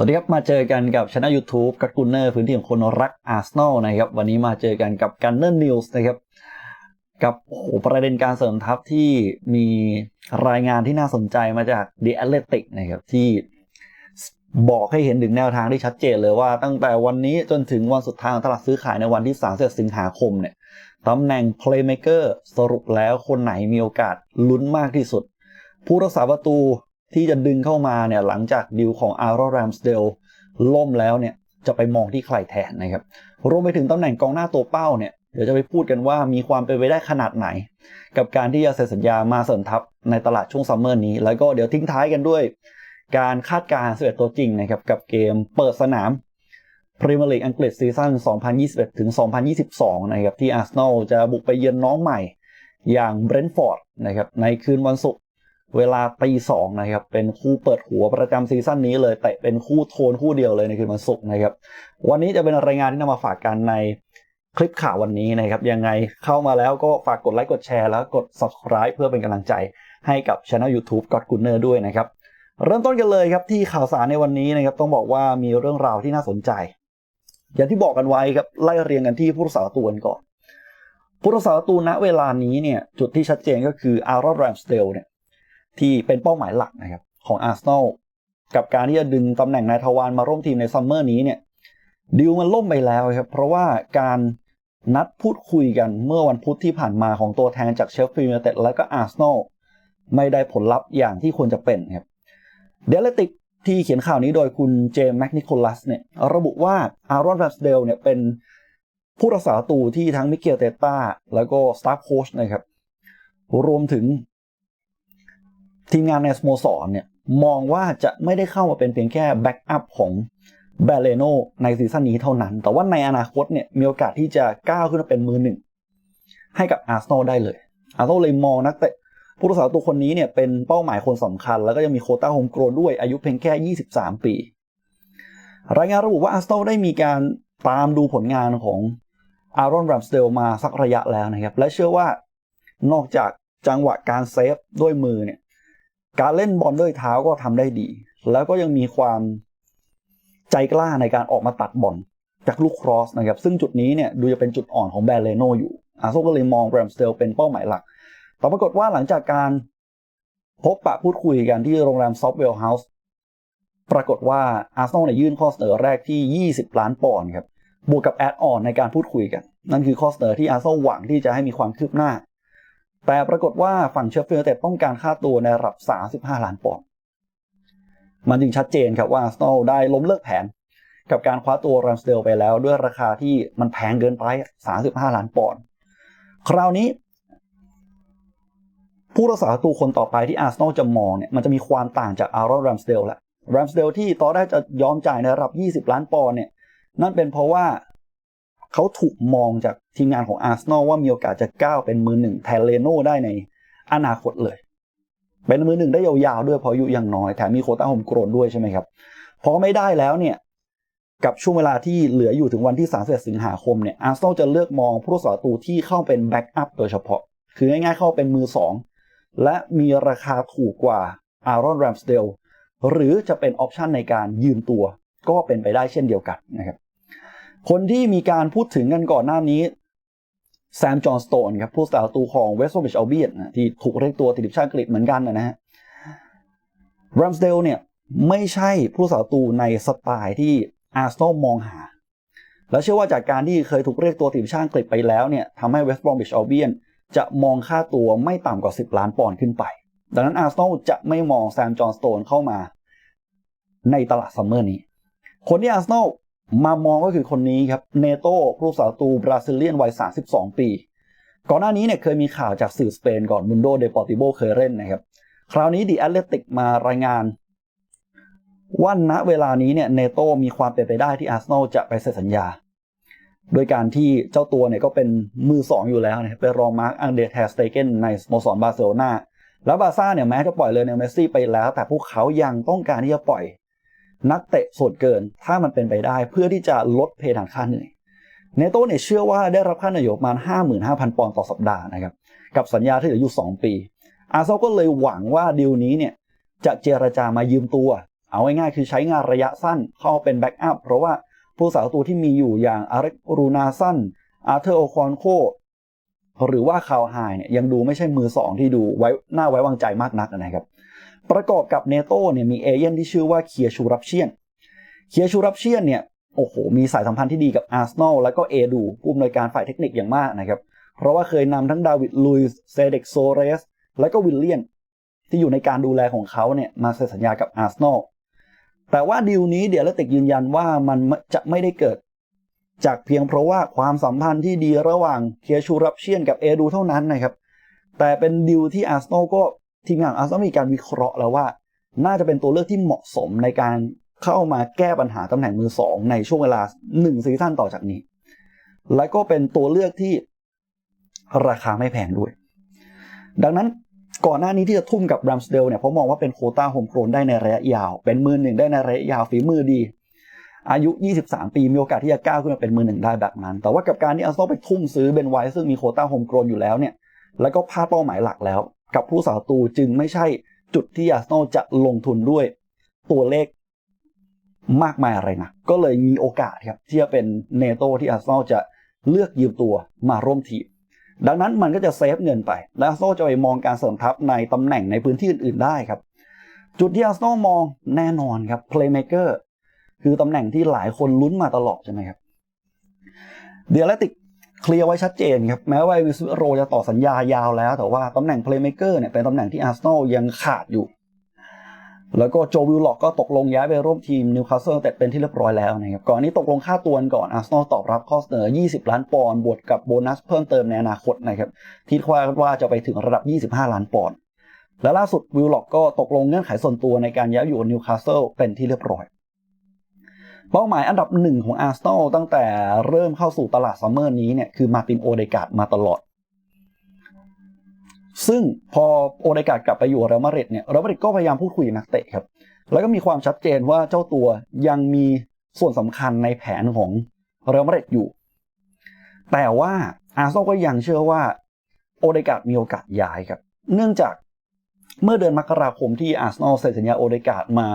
สวัสดีครับ มาเจอกันกับช anel YouTube กัตกูเนอร์พื้นที่ของคนรักอาร์เซนอลนะครับ วันนี้มาเจอกันกับกันเนอร์นิวส์นะครับ กับโอ้โหประเด็นการเสริมทัพที่มีรายงานที่น่าสนใจมาจาก The Athletic นะครับ ที่บอกให้เห็นถึงแนวทางที่ชัดเจนเลยว่าตั้งแต่วันนี้จนถึงวันสุดท้ายของตลาดซื้อขายในวันที่31สิงหาคมเนี่ยตำแหน่ง Playmaker สรุปแล้วคนไหนมีโอกาสลุ้นมากที่สุด ผู้รักษาประตู ที่จะดึงเข้ามาเนี่ยหลังจากดิวของอาร r แรมสเดลล่มแล้วเนี่ยจะไปมองที่ใครแทนนะครับรวมไปถึงตำแหน่งกองหน้าตัวเป้าเนี่ยเดี๋ยวจะไปพูดกันว่ามีความเป็นไปได้ขนาดไหน กับการที่จะเซ็นสัญญามาเสริมทัพในตลาดช่วงซัมเมอร์นี้ แล้วก็เดี๋ยวทิ้งท้ายกันด้วย การคาดการณ์11ตัวจริงนะครับกับเกมเปิดสนามพรีเมียร์ลีกอังกฤษซีซั่น 2021 ถึง 2022 นะครับที่อาร์เซนอลจะบุกไปเยือนน้องใหม่ อย่างเบรนท์ฟอร์ดนะครับในคืนวันศุกร์ เวลาตีสองนะครับ เป็นคู่เปิดหัวประจำซีซั่นนี้เลยแต่เป็นคู่โทนคู่เดียวเลยในคืนวันศุกร์นะครับ วันนี้จะเป็นรายงานที่นำมาฝากกันในคลิปข่าววันนี้นะครับ ยังไงเข้ามาแล้วก็ฝากกดไลค์กดแชร์แล้วกด subscribe เพื่อเป็นกำลังใจให้กับช anel YouTube ก o ดกุนเนอร์ด้วยนะครับ เริ่มต้นกันเลยครับที่ข่าวสารในวันนี้นะครับต้องบอกว่ามีเรื่องราวที่น่าสนใจ อย่างที่บอกกันไว้ครับไล่เรียงกันที่ผู้รักษาประตูกันก่อนผู้รักษาประตูณเวลานี้เนี่ยจุดที่ชัดเจนก็คืออารอนแรมสเดลเนี่ย ที่เป็นเป้าหมายหลักนะครับของอาร์เซนอลกับการที่จะดึงตำแหน่งนายทวารมาร่วมทีมในซัมเมอร์นี้เนี่ยดิวมันล่มไปแล้วครับเพราะว่าการนัดพูดคุยกันเมื่อวันพุธที่ผ่านมาของตัวแทนจากเชฟฟิลด์ยูไนเต็ดและก็อาร์เซนอลไม่ได้ผลลัพธ์อย่างที่ควรจะเป็นครับเดลติกที่เขียนข่าวนี้โดยคุณเจมส์แมคนิโคลัสเนี่ยระบุว่าอารอนแรสเดลเนี่ยเป็นผู้รักษาประตูที่ทั้งมิเกลเตต้าแล้วก็สตาฟโคชนะครับรวมถึง ทีมงานในสโมสรเนี่ยมองว่าจะไม่ได้เข้ามาเป็นเพียงแค่แบ็กอัพของเบเลโนในซีซั่นนี้เท่านั้น แต่ว่าในอนาคตเนี่ยมีโอกาสที่จะก้าวขึ้นมาเป็นมือหนึ่ง ให้กับอาร์เซนอลได้เลย อาร์เซนอลเลยมองนักเตะผู้รักษาตัวคนนี้เนี่ยเป็นเป้าหมายคนสำคัญ แล้วก็ยังมีโคต้าโฮมโกรนด้วยอายุเพียงแค่ 23 ปี รายงานระบุว่าอาร์เซนอลได้มีการตามดูผลงานของอารอนแรมสเดลมาสักระยะแล้วนะครับ และเชื่อว่านอกจากจังหวะการเซฟด้วยมือเนี่ย การเล่นบอลด้วยเท้าก็ทำได้ดี แล้วก็ยังมีความใจกล้าในการออกมาตัดบอลจากลูกครอสนะครับ ซึ่งจุดนี้เนี่ยดูจะเป็นจุดอ่อนของแบรเลโนอยู่ อาโซก็เลยมองแรมสเตลเป็นเป้าหมายหลัก แต่ปรากฏว่าหลังจากการพบปะพูดคุยกันที่โรงแรมซอฟเวลเฮาส์ปรากฏว่าอาร์เซนอลเนี่ยยื่นข้อเสนอแรกที่ 20 ล้านปอนด์ครับ บวกกับแอดออนในการพูดคุยกัน นั่นคือข้อเสนอที่อาร์เซนอลหวังที่จะให้มีความคืบหน้า แต่ปรากฏว่าฝั่งเชฟฟิลด์เต็ดต้องการค่าตัวในระดับ 35 ล้านปอนด์มันจึงชัดเจนครับว่าอาร์เซนอลได้ล้มเลิกแผน กับการคว้าตัวรัมสเดลไปแล้ว ด้วยราคาที่มันแพงเกินไป 35 ล้านปอนด์คราวนี้ ผู้รักษาตัวคนต่อไปที่อาร์เซนอลจะมองเนี่ยมันจะมีความต่างจากอารอนรัมสเดลแหละรัมสเดลที่ตอนแรกจะยอมจ่ายในระดับ 20 ล้านปอนด์เนี่ยนั่นเป็นเพราะว่าเขาถูกมองจาก ทีมงานของอาร์เซนอลว่ามีโอกาสจะก้าวเป็นมือหนึ่งแทนเลโน่ได้ในอนาคตเลย เป็นมือหนึ่งได้ยาวๆด้วยเพราะอายุยังน้อยแถมมีโคต้าโฮมโกรนด้วยใช่ไหมครับพอไม่ได้แล้วเนี่ยกับช่วงเวลาที่เหลืออยู่ถึงวันที่31สิงหาคมเนี่ยอาร์เซนอลจะเลือกมองผู้รักษาประตูที่เข้าเป็นแบ็กอัพโดยเฉพาะ คือง่ายๆเข้าเป็นมือสองและมีราคาถูกกว่าอารอนแรมสเดลหรือจะเป็นออปชันในการยืมตัว ก็เป็นไปได้เช่นเดียวกันนะครับคนที่มีการพูดถึงกันก่อนหน้านี้ แซมจอห์นสโตนครับผู้สาวตูของเวสต์บริชอัลเบียนที่ถูกเรียกตัวติดทีมชาติอังกฤษเหมือนกันนะฮะรัมสเดลเนี่ยไม่ใช่ผู้สาวตูในสไตล์ที่อาร์เซนอลมองหา แล้วเชื่อว่าจากการที่เคยถูกเรียกตัวทีมชาติอังกฤษไปแล้วเนี่ยทำให้เวสต์บรอมิชอัลเบียนจะมองค่าตัวไม่ต่ำกว่า 10 ล้านปอนด์ขึ้นไป ดังนั้นอาร์เซนอลจะไม่มองแซมจอห์นสโตนเข้ามาในตลาดซัมเมอร์นี้ คนที่อาร์เซนอล มามองก็คือคนนี้ครับเนโต้ผู้สาวตูบราซิเลียนวัย 32 ปี ก่อนหน้านี้เนี่ยเคยมีข่าวจากสื่อสเปนก่อนมุนโดเดปอร์ติโบเคยเล่นนะครับ คราวนี้ดีแอตเลติกมารายงานว่าณเวลานี้เนี่ยเนโต้มีความเป็นไปได้ที่อาร์เซนอลจะไปเซ็นสัญญา โดยการที่เจ้าตัวเนี่ยก็เป็นมือสองอยู่แล้วนะครับไปรองมาร์กอังเดรแทสเตเกนในสโมสรบาร์เซโลนาแล้วบาซ่าเนี่ยแม้จะปล่อยเลยเนลเมสซี่ไปแล้ว แต่พวกเขายังต้องการที่จะปล่อย นักเตะส่วนเกินถ้ามันเป็นไปได้เพื่อที่จะลดเพดานค่าเหนื่อยเนโต้เนี่ยเชื่อว่าได้รับค่าเหนื่อยประมาณ 55,000 ปอนด์ต่อสัปดาห์นะครับกับสัญญาที่เหลืออยู่ 2 ปี อาร์เซนอลก็เลยหวังว่าดีลนี้เนี่ยจะเจรจามายืมตัว เอาง่ายๆคือใช้งานระยะสั้นเข้าเป็นแบ็กอัพเพราะว่าผู้สาวตัวที่มีอยู่อย่างอาร์เรรูนาสันอาร์เธอร์โอคอนโคหรือว่าคาวไฮเนี่ยยังดูไม่ใช่มือสองที่ดูไว้น่าไว้วางใจมากนักนะครับ ประกอบกับเนโตเนี่ยมีเอเย่นที่ชื่อว่าเคียชูรับเชียน เคียชูรับเชียนเนี่ยโอ้โหมีสายสัมพันธ์ที่ดีกับอาร์เซนอลแล้วก็เอดูผู้อำนวยการฝ่ายเทคนิคอย่างมากนะครับเพราะว่าเคยนำทั้งดาวิดลุยส์เซเด็กโซเรส และก็วิลเลียน ที่อยู่ในการดูแลของเขาเนี่ยมาเซ็นสัญญากับอาร์เซนอลแต่ว่าดีลนี้เดียร์ติกยืนยันว่ามันจะไม่ได้เกิด จากเพียงเพราะว่าความสัมพันธ์ที่ดีระหว่างเคียชูรับเชียนกับเอดูเท่านั้นนะครับแต่เป็นดีลที่อาร์เซนอลก็ ทีมงานอาร์เซนอลมีการวิเคราะห์แล้วว่า น่าจะเป็นตัวเลือกที่เหมาะสมในการเข้ามาแก้ปัญหาตำแหน่งมือสองในช่วงเวลา1ซีซั่นต่อจากนี้ และก็เป็นตัวเลือกที่ราคาไม่แพงด้วย ดังนั้นก่อนหน้านี้ที่จะทุ่มกับแรมสเดลเนี่ยผมมองว่าเป็นโคต้าโฮมโกรนได้ในระยะยาว เป็นมือหนึ่งได้ในระยะยาวฝีมือดี อายุ 23 ปีมีโอกาสที่จะก้าวขึ้นมาเป็นมือหนึ่งได้แบบนั้น แต่ว่ากับการที่อาร์เซนอลไปทุ่มซื้อเบนไวท์ซึ่งมีโคต้าโฮมโกรนอยู่แล้วเนี่ยแล้วก็พลาดเป้าหมายหลักแล้ว กับผู้สาวตูจึงไม่ใช่จุดที่อาร์เซนอลจะลงทุนด้วยตัวเลขมากมายอะไรนะก็เลยมีโอกาสครับที่จะเป็นเนโตที่อาร์เซนอลจะเลือกยืมตัวมาร่วมทีมดังนั้นมันก็จะเซฟเงินไป และอาร์เซนอลจะไปมองการเสริมทัพในตำแหน่งในพื้นที่อื่น ๆ ได้ครับ จุดที่อาร์เซนอลมองแน่นอนครับ playmaker คือตำแหน่งที่หลายคนลุ้นมาตลอดใช่ไหมครับเดียร์เลติก เคลียร์ไว้ชัดเจนครับ แม้ว่าวิสโรจะต่อสัญญายาวแล้ว แต่ว่าตำแหน่ง playmaker เนี่ยเป็นตำแหน่งที่อาร์เซนอลยังขาดอยู่ แล้วก็โจวิลล็อกก็ตกลงย้ายไปร่วมทีมนิวคาสเซิลแต่เป็นที่เรียบร้อยแล้วนะครับ ก่อนนี้ตกลงค่าตัวก่อนอาร์เซนอลตอบรับข้อเสนอ 20 ล้านปอนด์บวกกับโบนัสเพิ่มเติมในอนาคตนะครับที่คาดว่าจะไปถึงระดับ 25 ล้านปอนด์และล่าสุดวิลล็อกก็ตกลงเงื่อนไขส่วนตัวในการย้ายอยู่นิวคาสเซิลเป็นที่เรียบร้อย เป้าหมายอันดับหนึ่งของอาร์เซนอลตั้งแต่เริ่มเข้าสู่ตลาดซัมเมอร์นี้เนี่ยคือมาตินโอเดกาดมาตลอด ซึ่งพอโอเดกาดกลับไปอยู่เรอัลมาดริดเนี่ยเรอัลมาดริดก็พยายามพูดคุยกับนักเตะครับ แล้วก็มีความชัดเจนว่าเจ้าตัวยังมีส่วนสำคัญในแผนของเรอัลมาดริดอยู่ แต่ว่าอาร์เซนอลก็ยังเชื่อว่าโอเดกาดมีโอกาสย้ายครับ เนื่องจากเมื่อเดือนมกราคมที่อาร์เซนอลเซ็นสัญญาโอเดกาดมา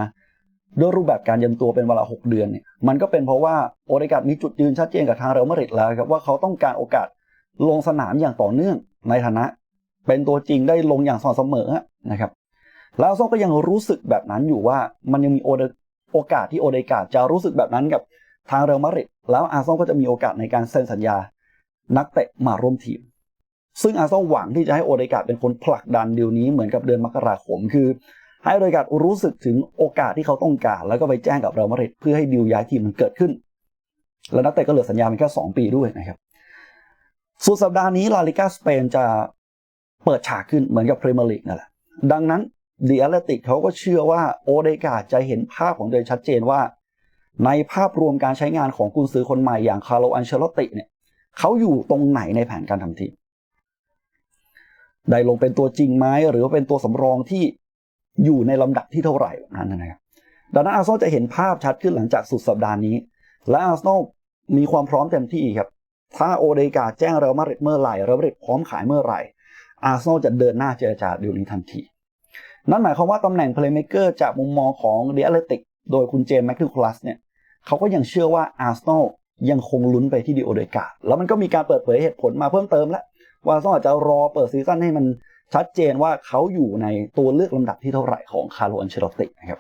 ด้วยรูปแบบการยืมตัวเป็นเวลา 6 เดือนเนี่ยมันก็เป็นเพราะว่าโอเดกาดมีจุดยืนชัดเจนกับทางเรอัลมาดริดแล้วครับว่าเขาต้องการโอกาสลงสนามอย่างต่อเนื่องในฐานะ เป็นตัวจริงได้ลงอย่างสม่ำเสมอนะครับแล้วซนอลก็ยังรู้สึกแบบนั้นอยู่ว่ามันยังมีโอโอกาสที่โอเดกาดจะรู้สึกแบบนั้นกับทางเรอัลมาดริดแล้วอาร์ซอลก็จะมีโอกาสในการเซ็นสัญญา นักเตะมาร่วมทีม ซึ่งอาร์ซอลหวังที่จะให้โอเดกาดเป็นคนผลักดันเดีลนี้เหมือนกับเดือนมกราคมคือ ให้โอเดกาดรู้สึกถึงโอกาสที่เขาต้องการ แล้วก็ไปแจ้งกับเรอัลมาริดเพื่อให้ดีลย้ายทีมมันเกิดขึ้น แล้วนักเตะก็เหลือสัญญาเพียงแค่ 2 ปีด้วยนะครับสุดสัปดาห์นี้ลาลิกาสเปนจะเปิดฉากขึ้นเหมือนกับพรีเมียร์ลีกนั่นแหละดังนั้นดีแอตเลติกเขาก็เชื่อว่าโอเดกาจะเห็นภาพของโดยชัดเจนว่า ในภาพรวมการใช้งานของกุนซือคนใหม่อย่างคาร์โลอันเชลติเนี่ยเขาอยู่ตรงไหนในแผนการทำทีมได้ลงเป็นตัวจริงไหมหรือว่าเป็นตัวสำรองที่ อยู่ในลำดับที่เท่าไหร่แบบนั้นนะครับดังนั้นอาร์เซนอลจะเห็นภาพชัดขึ้นหลังจากสุดสัปดาห์นี้ และอาร์เซนอลมีความพร้อมเต็มที่ครับ ถ้าโอเดกาแจ้งเรอัลมาดริดเมื่อไหร่เรอัลมาดริดพร้อมขายเมื่อไหร่ อาร์เซนอลจะเดินหน้าเจรจาดีลนี้ทันที นั่นหมายความว่าตำแหน่ง playmaker จากมุมมองของ The Athletic โดยคุณเจมส์แมคคิวคลัสเนี่ยเขาก็ยังเชื่อว่าอาร์เซนอลยังคงลุ้นไปที่ดิโอเดกาแล้วมันก็มีการเปิดเผยเหตุผลมาเพิ่มเติมแล้วว่าต้องอาจจะรอเปิดซีซั่นให้มัน ชัดเจนว่าเขาอยู่ในตัวเลือกลำดับที่เท่าไหร่ของคาร์โลอันเชลตินะครับ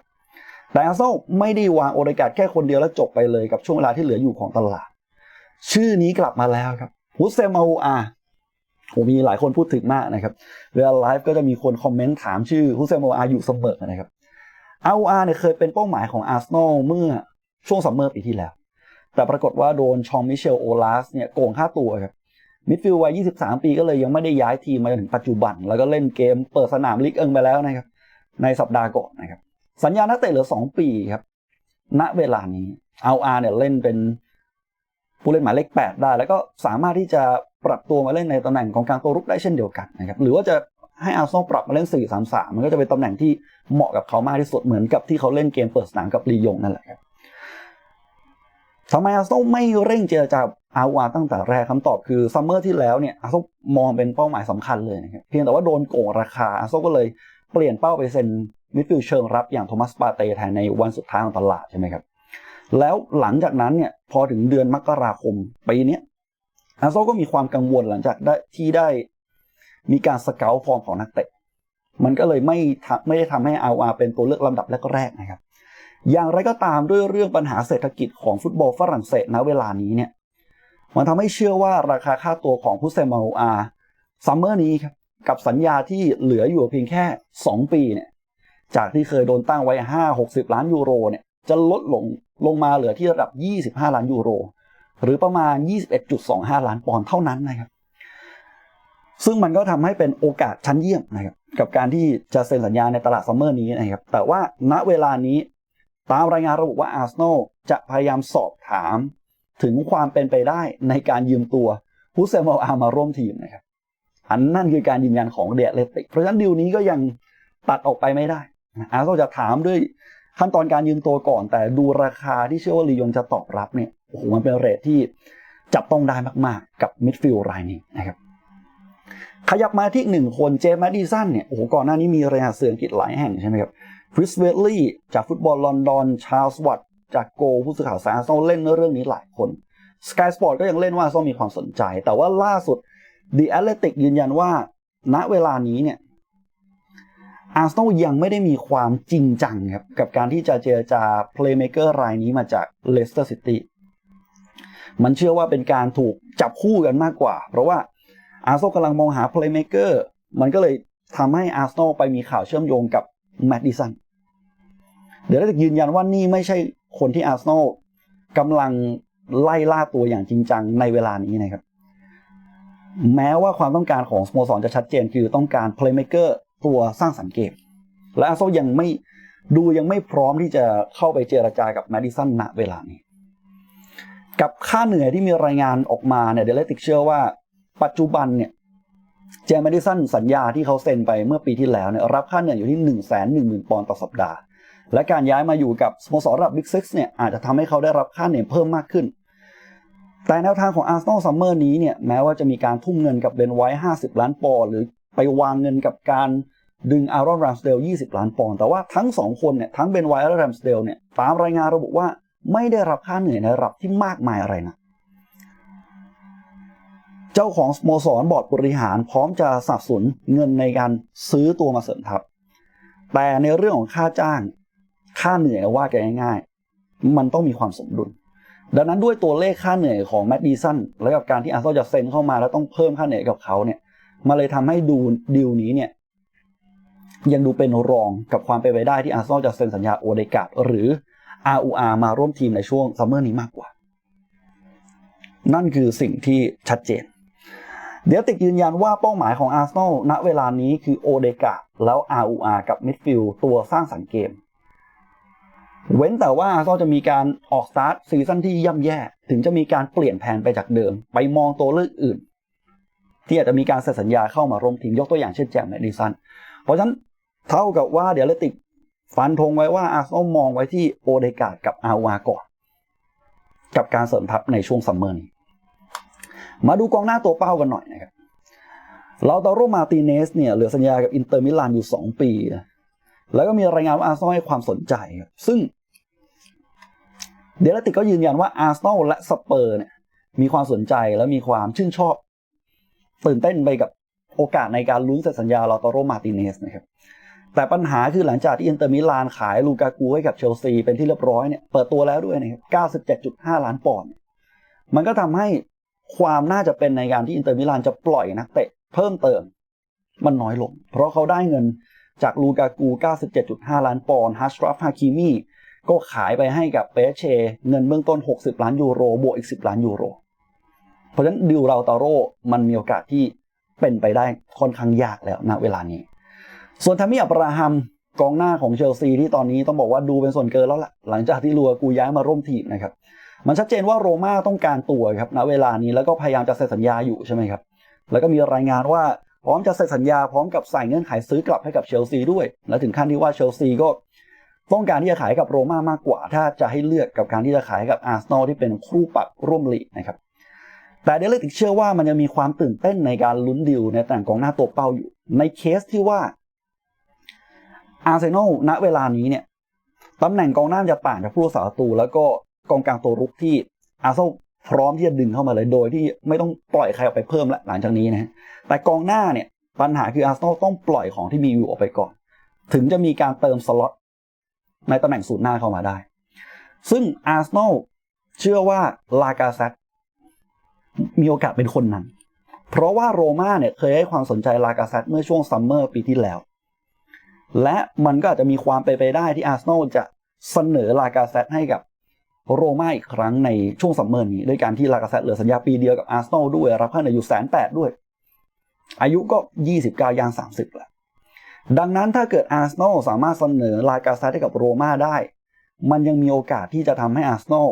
แต่อาร์เซนอลไม่ได้วางโอเดกาแค่คนเดียวแล้วจบไปเลยกับช่วงเวลาที่เหลืออยู่ของตลาด ชื่อนี้กลับมาแล้วครับฮุสเซมาอูอาผมมีหลายคนพูดถึงมากนะครับเวลาไลฟ์ก็จะมีคนคอมเมนต์ถามชื่อฮุสเซมาอูอาอยู่เสมอนะครับอาอูอาเนี่ยเคยเป็นเป้าหมายของอาร์เซนอลเมื่อช่วงซัมเมอร์ปีที่แล้ว แต่ปรากฏว่าโดนชองมิเชลโอลาสเนี่ยโกงค่าตัวครับ มิดฟิลด์วัย 23 ปีก็เลยยังไม่ได้ย้ายทีมมาจนถึงปัจจุบัน แล้วก็เล่นเกมเปิดสนามลีกเอิงไปแล้วนะครับ ในสัปดาห์ก่อนนะครับ สัญญานักเตะเหลือ 2 ปีครับ ณ เวลานี้เอาอาเนี่ยเล่นเป็นผู้เล่นหมายเลข 8 ได้ แล้วก็สามารถที่จะปรับตัวมาเล่นในตำแหน่งของกลางตัวรุกได้เช่นเดียวกันนะครับ หรือว่าจะให้อาร์ซอลปรับมาเล่น 4-3-3 มันก็จะเป็นตำแหน่งที่เหมาะกับเขามากที่สุดเหมือนกับที่เขาเล่นเกมเปิดสนามกับลียงนั่นแหละครับทำไมอาร์ซอลไม่เร่งเจรจา อาอาตั้งแต่แรกคำตอบคือซัมเมอร์ที่แล้วเนี่ยอาร์ซนอลมองเป็นเป้าหมายสำคัญเลยนะครับเพียงแต่ว่าโดนโกงราคาอาร์ซนอลก็เลยเปลี่ยนเป้าไปเซ็นมิดฟิลด์เชิงรับอย่างโทมัสปาเต้แทนในวันสุดท้ายของตลาดใช่ไหมครับแล้วหลังจากนั้นเนี่ยพอถึงเดือนมกราคมปีนี้อาร์ซนอลก็มีความกังวลหลังจากได้ที่ได้มีการสเกลฟอร์มของนักเตะ มันก็เลยไม่ไม่ได้ทำให้อาอาเป็นตัวเลือกลำดับแรกๆนะครับ อย่างไรก็ตามด้วยเรื่องปัญหาเศรษฐกิจของฟุตบอลฝรั่งเศสณเวลานี้เนี่ย มันทำให้เชื่อว่าราคาค่าตัวของพุเซมาอูอาซัมเมอร์นี้ครับกับสัญญาที่เหลืออยู่เพียงแค่ 2 ปีเนี่ยจากที่เคยโดนตั้งไว้ 5-60 ล้านยูโรเนี่ยจะลดลงลงมาเหลือที่ระดับ 25 ล้านยูโร หรือประมาณ 21.25 ล้านปอนด์เท่านั้นนะครับ ซึ่งมันก็ทำให้เป็นโอกาสชั้นเยี่ยมนะครับกับการที่จะเซ็นสัญญาในตลาดซัมเมอร์นี้นะครับ แต่ว่าณเวลานี้ตามรายงานระบุว่าอาร์เซนอลจะพยายามสอบถาม ถึงความเป็นไปได้ในการยืมตัวฮุเซมอลอามาร่วมทีมนะครับอันนั่นคือการยืนยันของเดเลติกเพราะฉะนั้นดีลนี้ก็ยังตัดออกไปไม่ได้อาร์เซนอลจะถามด้วยขั้นตอนการยืมตัวก่อน แต่ดูราคาที่เชื่อว่าลียงจะตอบรับเนี่ยโอ้โหมันเป็นเรทที่จับต้องได้มากๆ กับมิดฟิลด์รายนี้นะครับขยับมาที่หนึ่งคนเจมส์แมดดิสันเนี่ยโอ้โหก่อนหน้านี้มีรายงานสื่ออังกฤษหลายแห่งใช่ไหมครับคริสเวลลี่จากฟุตบอลลอนดอนชาร์ลส์วัต จากโกผู้สื่อข่าวสารต้องเล่นเรื่องนี้หลายคน Sky Sport ก็ยังเล่นว่าต้องมีความสนใจ แต่ว่าล่าสุด The Athletic ยืนยันว่า ณเวลานี้เนี่ยอาร์เซนอลยังไม่ได้มีความจริงจังครับกับการที่จะเจรจา Playmaker รายนี้มาจาก Leicester City มันเชื่อว่าเป็นการถูกจับคู่กันมากกว่า เพราะว่าอาร์เซนอลกำลังมองหา Playmaker มันก็เลยทำให้อาร์เซนอลไปมีข่าวเชื่อมโยงกับแมดดิสันเดี๋ยวเราจะยืนยันว่านี่ไม่ใช่ คนที่อาร์เซนอลกำลังไล่ล่าตัวอย่างจริงจังในเวลานี้นะครับ แม้ว่าความต้องการของสโมสรจะชัดเจนคือต้องการเพลย์เม k เกอร์ตัวสร้างสรรค์เกม และอาร์เซนอลยังไม่ดูยังไม่พร้อมที่จะเข้าไปเจรจากับแมดิสันณเวลานี้ กับค่าเหนื่อยที่มีรายงานออกมาเนี่ยเดลติกเชื่อว่าปัจจุบันเนี่ยเจมส์มดิสันสัญญาที่เขาเซ็นไปเมื่อปีที่แล้วเนี่ยรับค่าเหนื่อยอยู่ที่1นึ่งแสนหนึ่งหมื่นปอนด์ต่อสัปดาห์ และการย้ายมาอยู่กับสโมสรระดับบิ๊กซิกเนี่ยอาจจะทำให้เขาได้รับค่าเหนื่อยเพิ่มมากขึ้น แต่แนวทางของอาร์เซนอลซัมเมอร์นี้เนี่ยแม้ว่าจะมีการทุ่มเงินกับเบนไว้50 ล้านปอนด์หรือไปวางเงินกับการดึงอารอนแรมสเดล 20 ล้านปอนด์ แต่ว่าทั้ง 2 คนเนี่ย ทั้งเบนไวและแรมสเดลเนี่ย ตามรายงานระบุว่าไม่ได้รับค่าเหนื่อยในระดับที่มากมายอะไรนะ เจ้าของสโมสรบอร์ดบริหารพร้อมจะสับสนเงินในการซื้อตัวมาเสริมทัพ แต่ในเรื่องของค่าจ้าง ค่าเหนื่อยว่ากันง่ายๆ มันต้องมีความสมดุล ดังนั้นด้วยตัวเลขค่าเหนื่อยของแมดดีสันและกับการที่อาร์เซนอลจะเซ็นเข้ามาแล้วต้องเพิ่มค่าเหนื่อยกับเขาเนี่ยมาเลยทำให้ดูดีลนี้เนี่ยยังดูเป็นรองกับความเป็นไปได้ที่อาร์เซนอลจะเซ็นสัญญาโอเดกาดหรือ RUR มาร่วมทีมในช่วงซัมเมอร์นี้มากกว่า นั่นคือสิ่งที่ชัดเจน เดี๋ยวติกยืนยันว่าเป้าหมายของอาร์เซนอลณเวลานี้คือโอเดกาแล้ว RUR กับมิดฟิลด์ตัวสร้างสรรค์เกม เว้นแต่ว่าอาร์เซนอลจะมีการออกสตาร์ทซีซั่นที่ย่ำแย่ ถึงจะมีการเปลี่ยนแผนไปจากเดิม ไปมองตัวเลือกอื่น ที่อาจจะมีการเซ็นสัญญาเข้ามาร่วมทีมยกตัวอย่างเช่นแจมแมดิสันเพราะฉะนั้นเท่ากับว่าเดี๋ยวเลติกฟันธงไว้ว่าอาร์เซนอลมองไว้ที่โอเดกาดกับ RUR ก่อน กับการเสริมทัพในช่วงซัมเมอร์นี้มาดูกองหน้าตัวเป้ากันหน่อยนะครับลาตาโรมาติเนสเนี่ยเหลือสัญญากับอินเตอร์มิลานอยู่ 2 ปี แล้วก็มีรายงานว่าอาร์เซนอลให้ความสนใจครับซึ่ง เดลติกก็ยืนยันว่าอาร์เซนอลและสเปอร์เนี่ยมีความสนใจและมีความชื่นชอบ ตื่นเต้นไปกับโอกาสในการลุ้นเซ็นสัญญาลาตโรมาติเนสนะครับแต่ปัญหาคือหลังจากที่อินเตอร์มิลานขายลูกากูให้กับเชลซีเป็นที่เรียบร้อยเนี่ยเปิดตัวแล้วด้วยนะครับ97.5 ล้านปอนด์มันก็ทำให้ความน่าจะเป็นในการที่อินเตอร์มิลานจะปล่อยนักเตะเพิ่มเติม มันน้อยลง เพราะเขาได้เงิน จากลูกากู 97.5 ล้านปอนด์ฮัชราฟฮาคิมีก็ขายไปให้กับเปเช เงินเบื้องต้น 60 ล้านยูโร บวกอีก 10 ล้านยูโร เพราะฉะนั้นดิวเราตาโร่มันมีโอกาสที่เป็นไปได้ค่อนข้างยากแล้วณเวลานี้ ส่วนทามิอับราฮัมกองหน้าของเชลซีที่ตอนนี้ต้องบอกว่าดูเป็นส่วนเกินแล้วล่ะ หลังจากที่ลูกากูย้ายมาร่วมทีมนะครับ มันชัดเจนว่าโรม่าต้องการตัวครับณเวลานี้แล้วก็พยายามจะเซ็นสัญญาอยู่ใช่ไหมครับ แล้วก็มีรายงานว่า พร้อมจะเซ็นสัญญาพร้อมกับใส่เงื่อนไขซื้อกลับให้กับเชลซีด้วย และถึงขั้นที่ว่าเชลซีก็ต้องการที่จะขายกับโรม่ามากกว่า ถ้าจะให้เลือกกับการที่จะขายกับอาร์เซนอลที่เป็นคู่ปรับร่วมลีกนะครับแต่เดลติกเชื่อว่ามันยังมีความตื่นเต้นในการลุ้นดิวในแต่งกองหน้าตัวเป้าอยู่ ในเคสที่ว่าอาร์เซนอลณเวลานี้เนี่ยตำแหน่งกองหน้าจะต่างจากผู้รักษาประตู แล้วก็กองกลางตัวรุกที่อาร์เซนอล พร้อมที่จะดึงเข้ามาเลยโดยที่ไม่ต้องปล่อยใครออกไปเพิ่มแล้วหลังจากนี้นะฮะแต่กองหน้าเนี่ยปัญหาคืออาร์เซนอลต้องปล่อยของที่มีอยู่ออกไปก่อน ถึงจะมีการเติมสล็อตในตำแหน่งศูนย์หน้าเข้ามาได้ ซึ่งอาร์เซนอลเชื่อว่าลากาเซตมีโอกาสเป็นคนนั้น เพราะว่าโรม่าเนี่ยเคยให้ความสนใจลากาเซตเมื่อช่วงซัมเมอร์ปีที่แล้ว และมันก็อาจจะมีความไปไปได้ที่อาร์เซนอลจะเสนอลากาเซตให้กับ โรม่าอีกครั้งในช่วงซัมเมอร์นี้ ด้วยการที่ลากาเซตเหลือสัญญาปีเดียวกับอาร์เซนอลด้วย รับค่าเหนื่อยอยู่แสนแปดด้วย อายุก็ 29ย่าง 30 แล้ว ดังนั้นถ้าเกิดอาร์เซนอลสามารถเสนอลากาเซตให้กับโรม่าได้ มันยังมีโอกาสที่จะทำให้อาร์เซนอล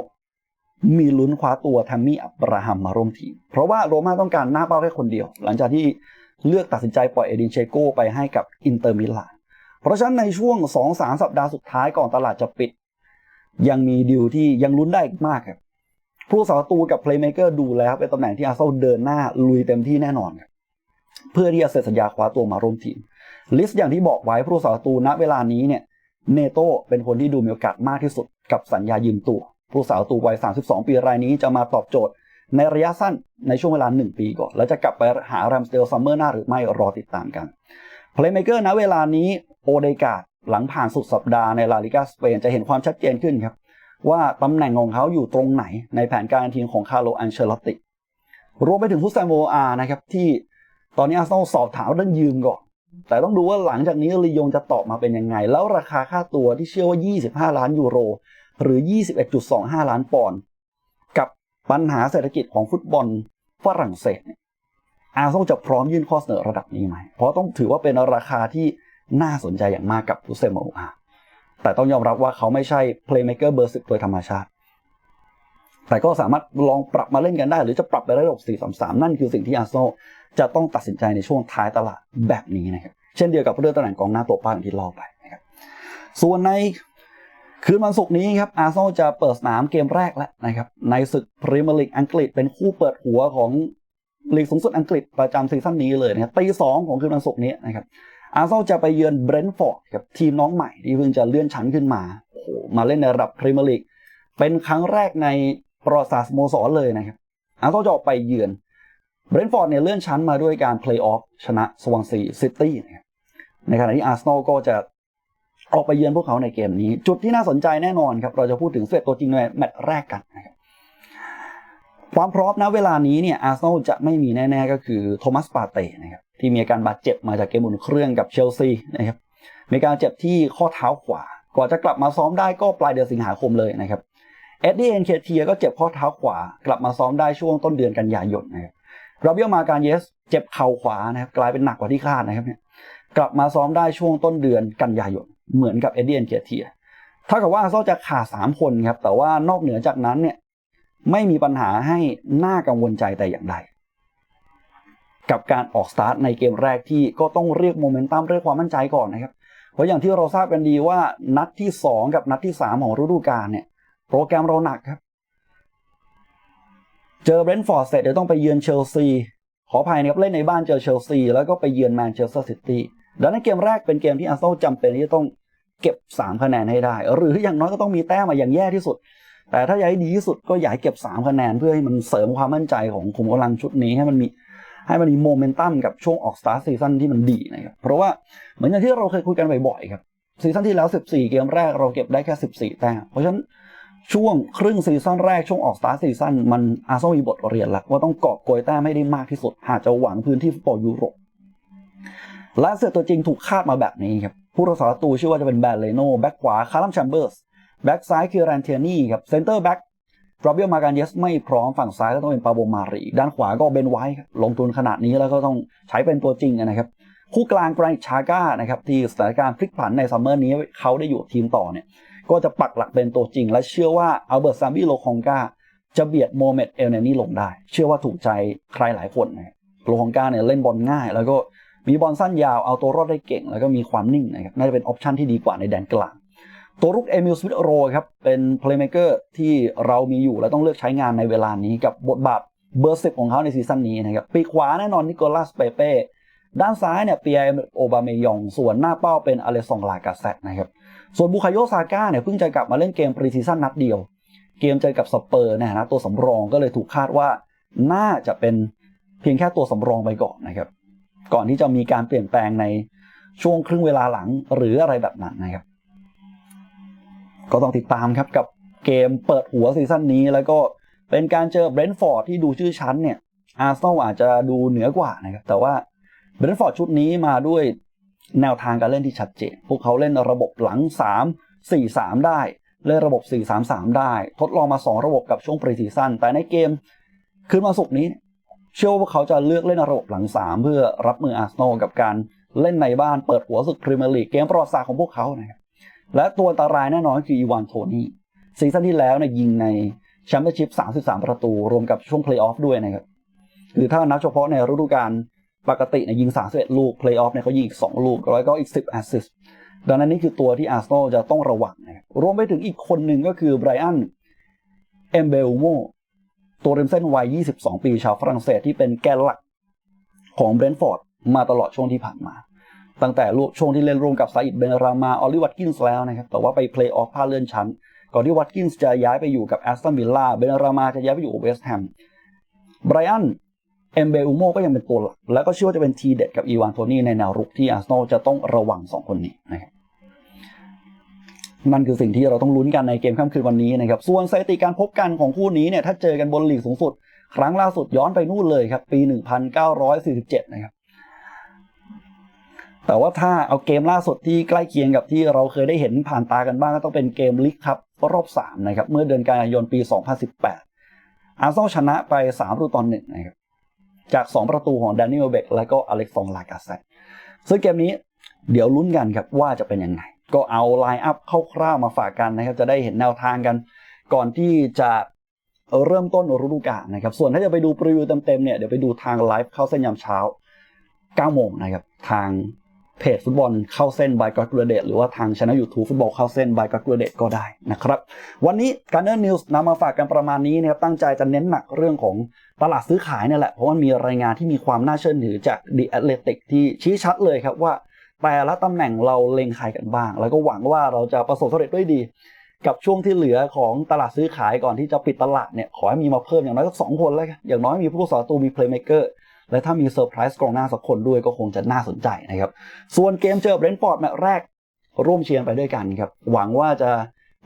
มีลุ้นคว้าตัวแทมมี่อับราฮัมมาร่วมทีม เพราะว่าโรม่าต้องการหน้าเป้าแค่คนเดียว หลังจากที่เลือกตัดสินใจปล่อยเอดินเชโกไปให้กับอินเตอร์มิลานเพราะฉะนั้นในช่วง 2-3 สัปดาห์สุดท้ายก่อนตลาดจะปิด ยังมีดีลที่ยังลุ้นได้อีกมากครับผู้สาตูกับเพลย์เม k เกอร์ดูแล้วเป็นตำแหน่งที่อาร์เซนอลเดินหน้าลุยเต็มที่แน่นอนครับเพื่อที่จะเซ็นสัญญาคว้าตัวมาร่วมทีม ลิสต์อย่างที่บอกไว้ผู้สาตูณเวลานี้เนี่ยเนโตเป็นคนที่ดูมีโอกาสมากที่สุดกับสัญญายืมตัว ผู้สาประตูวัย 32 ปีรายนี้จะมาตอบโจทย์ ในระยะสั้นในช่วงเวลา 1 ปีก่อน แล้วจะกลับไปหาแรมสเตลซัมเมอร์หน้าหรือไม่รอติดตามกันเพลย์เม k เกอร์ณเวลานี้โอเดกาด หลังผ่านสุดสัปดาห์ในลาลิกาสเปนจะเห็นความชัดเจนขึ้นครับ ว่าตำแหน่งของเขาอยู่ตรงไหนในแผนการทีมของคาร์โลอันเชลติรวมไปถึงฟุตซาโมอานะครับที่ตอนนี้อาร์เซนอลสอบถามเรื่องยืมก่อน แต่ต้องดูว่าหลังจากนี้ลียงจะตอบมาเป็นยังไง แล้วราคาค่าตัวที่เชื่อว่า 25 ล้านยูโร หรือ 21.25 ล้านปอนด์กับปัญหาเศรษฐกิจของฟุตบอลฝรั่งเศสอาร์เซนอลจะพร้อมยื่นข้อเสนอระดับนี้ไหม เพราะต้องถือว่าเป็นราคาที่ น่าสนใจอย่างมากกับฟุเซโมอาแต่ต้องยอมรับว่าเขาไม่ใช่ playmaker เบอร์สิบโดยธรรมชาติ แต่ก็สามารถลองปรับมาเล่นกันได้ หรือจะปรับไประดับ4 3 3 นั่นคือสิ่งที่อาร์เซนอลจะต้องตัดสินใจในช่วงท้ายตลาดแบบนี้นะครับ เช่นเดียวกับเรื่องตำแหน่งกองหน้าตัวป้าอย่างที่เล่าไปนะครับ ส่วนในคืนวันศุกร์นี้ครับอาร์เซนอลจะเปิดสนามเกมแรกแล้วนะครับ ในศึกพรีเมียร์ลีกอังกฤษเป็นคู่เปิดหัวของลีกสูงสุดอังกฤษประจำซีซั่นนี้เลยนะครับตีสองของคืนวันศุกร์นี้นะครับ อาร์เซนอลจะไปเยือนเบรนท์ฟอร์ดกับทีมน้องใหม่ที่เพิ่งจะเลื่อนชั้นขึ้นมาโอ้โหมาเล่นในระดับพรีเมียร์ลีกเป็นครั้งแรกในประวัติศาสตร์สโมสรเลยนะครับอาร์เซนอลจะออกไปเยือนเบรนท์ฟอร์ดเนี่ยเลื่อนชั้นมาด้วยการเพลย์ออฟชนะสวอนซีซิตี้นะครับในขณะที่อาร์เซนอลก็จะออกไปเยือนพวกเขาในเกมนี้ จุดที่น่าสนใจแน่นอนครับเราจะพูดถึงเซตตัวจริงในแมตช์แรกกันนะครับความพร้อมณเวลานี้เนี่ยอาร์เซนอลจะไม่มีแน่ ๆ ก็คือโทมัสปาเต้นะครับ ที่มีอาการบาดเจ็บมาจากเกมอุ่นเครื่องกับเชลซีนะครับมีการเจ็บที่ข้อเท้าขวากว่าจะกลับมาซ้อมได้ก็ปลายเดือนสิงหาคมเลยนะครับเอ็ดดี้เอ็นเคเทียก็เจ็บข้อเท้าขวา กลับมาซ้อมได้ช่วงต้นเดือนกันยายนนะครับราเบียมาการเยสเจ็บเข่าขวานะครับกลายเป็นหนักกว่าที่คาดนะครับเนี่ยกลับมาซ้อมได้ช่วงต้นเดือนกันยายนเหมือนกับเอ็ดดี้เอ็นเคเทียถ้ากับว่าอาร์เซนอลจะขาดสามคนครับแต่ว่านอกเหนือจากนั้นเนี่ยไม่มีปัญหาให้น่ากังวลใจแต่อย่างใด กับการออกสตาร์ทในเกมแรกที่ก็ต้องเรียกโมเมนตัมเรียกความมั่นใจก่อนนะครับเพราะอย่างที่เราทราบกันดีว่านัดที่ 2 กับนัดที่ 3 ของฤดูกาลเนี่ยโปรแกรมเราหนักครับ เจอเบรนท์ฟอร์ดเสร็จเดี๋ยวต้องไปเยือนเชลซีขออภัยนะครับเล่นในบ้านเจอเชลซีแล้วก็ไปเยือนแมนเชสเตอร์ซิตี้ดังนั้นเกมแรกเป็นเกมที่อาร์เซนอลจำเป็นที่จะต้องเก็บ 3 คะแนนให้ได้ หรืออย่างน้อยก็ต้องมีแต้มมาอย่างแย่ที่สุด แต่ถ้าอยากให้ดีที่สุดก็อยากให้เก็บ 3 คะแนนเพื่อให้มันเสริมความมั่นใจของขุมกำลังชุดนี้ให้มันมี ให้มันมีโมเมนตัมกับช่วงออกสตาร์ซีซั่นที่มันดีนะครับเพราะว่าเหมือนอย่างที่เราเคยคุยกันบ่อยๆครับซีซั่นที่แล้ว 14 เกมแรกเราเก็บได้แค่ 14 แต้มเพราะฉะนั้นช่วงครึ่งซีซั่นแรกช่วงออกสตาร์ซีซั่นมันอาร์เซนอลมีบทเรียนล้วว่าต้องกอบโกยแต้มให้ได้มากที่สุด หากจะหวังพื้นที่ฟุตบอลยุโรปและเสือตัวจริงถูกคาดมาแบบนี้ครับผู้รักษาประตูชื่อว่าจะเป็นแบรเลโนแบ็กขวาคาร์ลัมแชมเบอร์สแบ็กซ้ายคือแรนเทียนี่ครับเซนเตอร์แบ็ก โรเบียมาการเยสไม่พร้อมฝั่งซ้ายก็ต้องเป็นปาโบมารีด้านขวาก็เบนไวท์ลงทุนขนาดนี้แล้วก็ต้องใช้เป็นตัวจริงนะครับ คู่กลางแกรชาก้านะครับที่สถานการณ์พลิกผันในซัมเมอร์นี้เขาได้อยู่ทีมต่อเนี่ยก็จะปักหลักเป็นตัวจริง และเชื่อว่าอัลเบิร์ตซามบี้โลคองกาจะเบียดโมเมดเอลเนนี่ลงได้ เชื่อว่าถูกใจใครหลายคนนะโลคองกาเนี่ยเล่นบอลง่าย แล้วก็มีบอลสั้นยาวเอาตัวรอดได้เก่ง แล้วก็มีความนิ่งนะครับน่าจะเป็นออปชันที่ดีกว่าในแดนกลาง ตัวรุกเอมิลสวิตโรครับ เป็นเพลย์เมเกอร์ที่เรามีอยู่และต้องเลือกใช้งานในเวลานี้กับบทบาทเบอร์สิบของเขาในซีซั่นนี้นะครับ ปีขวาแน่นอนนิโคลัสเปเป้ด้านซ้ายเนี่ยเปียร์โอบาเมยอง ส่วนหน้าเป้าเป็นอเลซองลากาเซตนะครับ ส่วนบุคายโยซาก้าเนี่ยเพิ่งจะกลับมาเล่นเกมปรีซีซั่นนัดเดียว เกมเจอกับสเปอร์นฐานะตัวสำรองก็เลยถูกคาดว่าน่าจะเป็นเพียงแค่ตัวสำรองไปก่อนนะครับ ก่อนที่จะมีการเปลี่ยนแปลงในช่วงครึ่งเวลาหลังหรืออะไรแบบนั้นนะครับ ก็ต้องติดตามครับกับเกมเปิดหัวซีซั่นนี้ แล้วก็เป็นการเจอเบรนท์ฟอร์ดที่ดูชื่อชั้นเนี่ยอาร์เซนอลอาจจะดูเหนือกว่านะครับแต่ว่าเบรนท์ฟอร์ดชุดนี้มาด้วยแนวทางการเล่นที่ชัดเจน พวกเขาเล่นระบบหลัง 3 4 3 ได้ เล่นระบบ 4 3 3 ได้ ทดลองมา 2 ระบบกับช่วงปรีซีซั่นแต่ในเกมคืนมาสุกร์นี้ เชื่อว่าเขาจะเลือกเล่นระบบหลัง 3 เพื่อรับมืออาร์เซนอลกับการเล่นในบ้านเปิดหัวศึกพรีเมียร์ลีกเกมประวัติศาสตร์ของพวกเขานะครับ และตัวอันตรายแน่นอนคืออีวานโทนี่ซีซั่นที่แล้วเนี่ยยิงในแชมเปี้ยนชิพ 33 ประตู รวมกับช่วงเพลย์ออฟด้วยนะครับคือถ้านับเฉพาะในฤดูกาลปกติเนี่ยยิง 31 ลูกเพลย์ออฟเนี่ยเขายิงอีก 2 ลูก แล้วก็อีก 10 แอสซิสต์ดังนั้นนี่คือตัวที่อาร์เซนอลจะต้องระวังนะครับรวมไปถึงอีกคนหนึ่งก็คือไบรอันเอมเบลโมตัวเริมเส้นวัย 22 ปีชาวฝรั่งเศสที่เป็นแกนหลักของเบรนท์ฟอร์ดมาตลอดช่วงที่ผ่านมา ตั้งแต่ช่วงที่เล่นร่วมกับซาอิดเบนรามาออลิวัตกินส์แล้วนะครับแต่ว่าไปเพลย์ออฟพลาดเลื่อนชั้น ก่อนที่วัตกินส์จะย้ายไปอยู่กับแอสตันวิลล่าเบนรามาจะย้ายไปอยู่กับเวสต์แฮมไบรอันเอมเบอุโมก็ยังเป็นตัวหลักแล้วก็เชื่อว่าจะเป็นทีเด็ดกับอีวานโทนี่ในแนวรุกที่อาร์เซนอลจะต้องระวังสองคนนี้นะครับนั่นคือสิ่งที่เราต้องลุ้นกันในเกมค่ำคืนวันนี้นะครับ ส่วนสถิติการพบกันของคู่นี้เนี่ยถ้าเจอกันบนลีกสูงสุด ครั้งล่าสุดย้อนไปนู่นเลยครับ ปี 1947 นะครับ แต่ว่าถ้าเอาเกมล่าสุดที่ใกล้เคียงกับที่เราเคยได้เห็นผ่านตากันบ้างก็ต้องเป็นเกมลีกครับรอบ 3 นะครับ เมื่อเดือนกันยายนปี 2018 อาร์เซนอลชนะไป 3 ประตูต่อหนึ่งนะครับ จาก 2 ประตูของแดเนียลเบกและก็อเล็กซองลากาเซซึ่งเกมนี้เดี๋ยวลุ้นกันครับว่าจะเป็นยังไง ก็เอาไลน์อัพคร่าวๆมาฝากกันนะครับ จะได้เห็นแนวทางกัน ก่อนที่จะเริ่มต้นฤดูกาลนะครับ ส่วนถ้าจะไปดูปรีวิวเต็มๆเนี่ยเดี๋ยวไปดูทางไลฟ์เข้าเส้นยามเช้า9โมงนะครับทาง เพจฟุตบอลเข้าเส้นบายกอ g ก a เดตหรือว่าทางช่องยูทูบฟุตบอลเข้าเส้นบายกอ g ก a เดตก็ได้นะครับ วันนี้การเนอร์นิวส์นำมาฝากกันประมาณนี้นะครับตั้งใจจะเน้นหนักเรื่องของตลาดซื้อขายนี่แหละ เพราะว่ามีรายงานที่มีความน่าเชื่อถือจาก The Athletic ที่ชี้ชัดเลยครับว่า แต่ละตำแหน่งเราเล็งใครกันบ้าง แล้วก็หวังว่าเราจะประสบสำเร็จด้วยดี กับช่วงที่เหลือของตลาดซื้อขายก่อนที่จะปิดตลาดเนี่ยขอให้มีมาเพิ่มอย่างน้อยสักสองคนแล้วกันอย่างน้อยมีผู้สาประตูมีเพลย์เม k เกอร์ และถ้ามีเซอร์ไพรส์กองหน้าสักคนด้วยก็คงจะน่าสนใจนะครับ ส่วนเกมเจอเบรนท์ฟอร์ดแมตช์แรกร่วมเชียร์ไปด้วยกันครับ หวังว่าจะ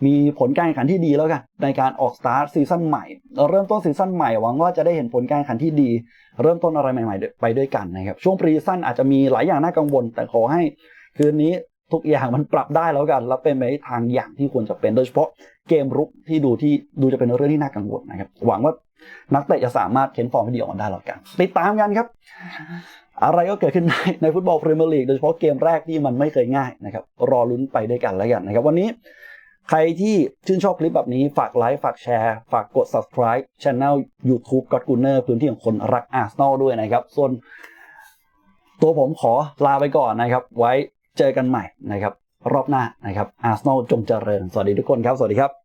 มีผลการแข่งขันที่ดีแล้วกัน ในการออกสตาร์ทซีซั่นใหม่ เริ่มต้นซีซั่นใหม่หวังว่าจะได้เห็นผลการแข่งขันที่ดี เริ่มต้นอะไรใหม่ๆ ไปด้วยกันนะครับ ช่วงปรีซีซั่นอาจจะมีหลายอย่างน่ากังวล แต่ขอให้คืนนี้ทุกอย่างมันปรับได้แล้วกัน แล้วเป็นไปทางอย่างที่ควรจะเป็นโดยเฉพาะเกมรุกที่ดูที่ดูจะเป็นเรื่องที่น่ากังวลนะครับหวังว่า นักเตะจะสามารถเค้นฟอร์มที่ดีออกมาได้แล้วกันติดตามกันครับ อะไรก็เกิดขึ้นได้ในฟุตบอลพรีเมียร์ลีกโดยเฉพาะเกมแรกที่มันไม่เคยง่ายนะครับ รอลุ้นไปด้วยกันแล้วกันนะครับ วันนี้ใครที่ชื่นชอบคลิปแบบนี้ฝากไลค์ ฝากแชร์ ฝากกด subscribe channel YouTube God Gunner พื้นที่ของคนรักอาร์เซนอลด้วยนะครับ ส่วน ตัวผมขอลาไปก่อนนะครับ ไว้เจอกันใหม่นะครับ รอบหน้านะครับอาร์เซนอลจงเจริญ สวัสดีทุกคนครับ สวัสดีครับ